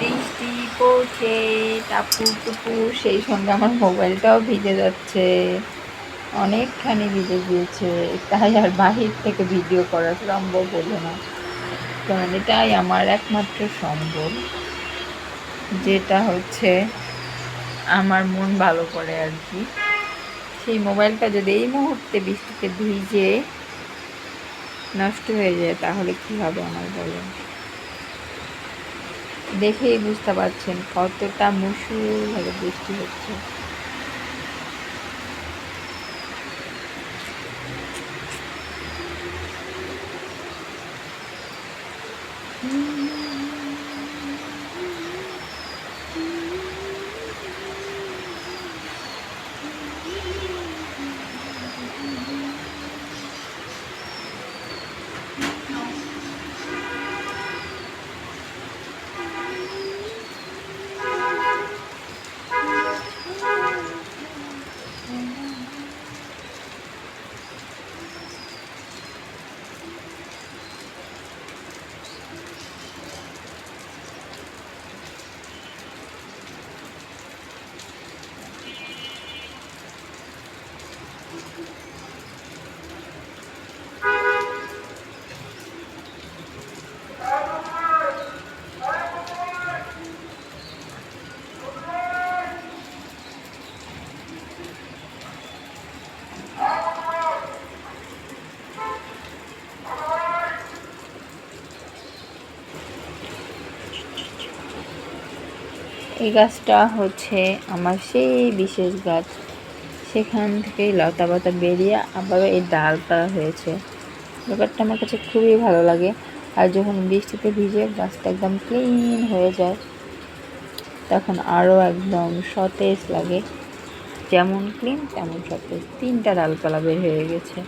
বৃষ্টি পড়ছে টাপু টুপু সেই সঙ্গে আমার মোবাইলটাও ভিজে যাচ্ছে। অনেকখানি ভিজে গিয়েছে। তাই আর বাহির থেকে ভিডিও করা সম্ভব হলো না। কারণ এটাই আমার একমাত্র সম্বল। যেটা হচ্ছে আমার মন ভালো করে আর কি। সেই মোবাইলটা যদি এই মুহূর্তে বৃষ্টিতে ভিজে নষ্ট হয়ে যায়, তাহলে কি হবে আমার বলেন? দেখেই বুঝতে পারছেন কতটা মুসুরভাবে বৃষ্টি হচ্ছে। এই গাছটা হচ্ছে আমার সেই বিশেষ গাছ। সেখান থেকেই লতা পাতা বেরিয়ে আবার এই ডালপালা হয়েছে। ব্যাপারটা আমার কাছে খুবই ভালো লাগে। আর যখন বৃষ্টিতে ভিজে গাছটা একদম ক্লিন হয়ে যায়, তখন আরও একদম সতেজ লাগে। যেমন ক্লিন তেমন সতেজ। তিনটা ডালপালা বের হয়ে গেছে।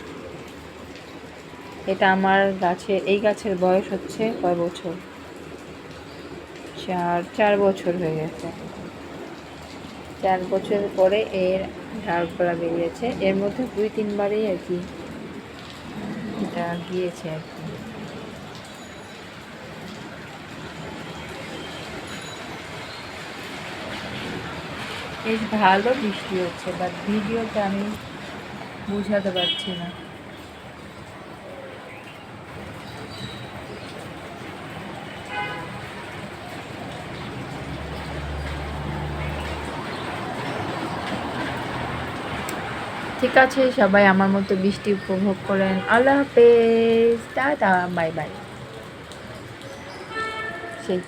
এটা আমার গাছে, এই গাছের বয়স হচ্ছে কয় বছর? চার চার বছর হয়ে গেছে। চার বছর পরে এর ডালপালা বেরিয়েছে। এর মধ্যে দুই, তিনবারই আর কি এটা গিয়েছে আর কি। বেশ ভালো বৃষ্টি হচ্ছে বাট ভিডিওতে আমি বুঝাতে পারছি না। ঠিক আছে সবাই আমার মতো বৃষ্টি উপভোগ করেন। আল্লাহ হাফেজ দাদা বাই বাই। সেই।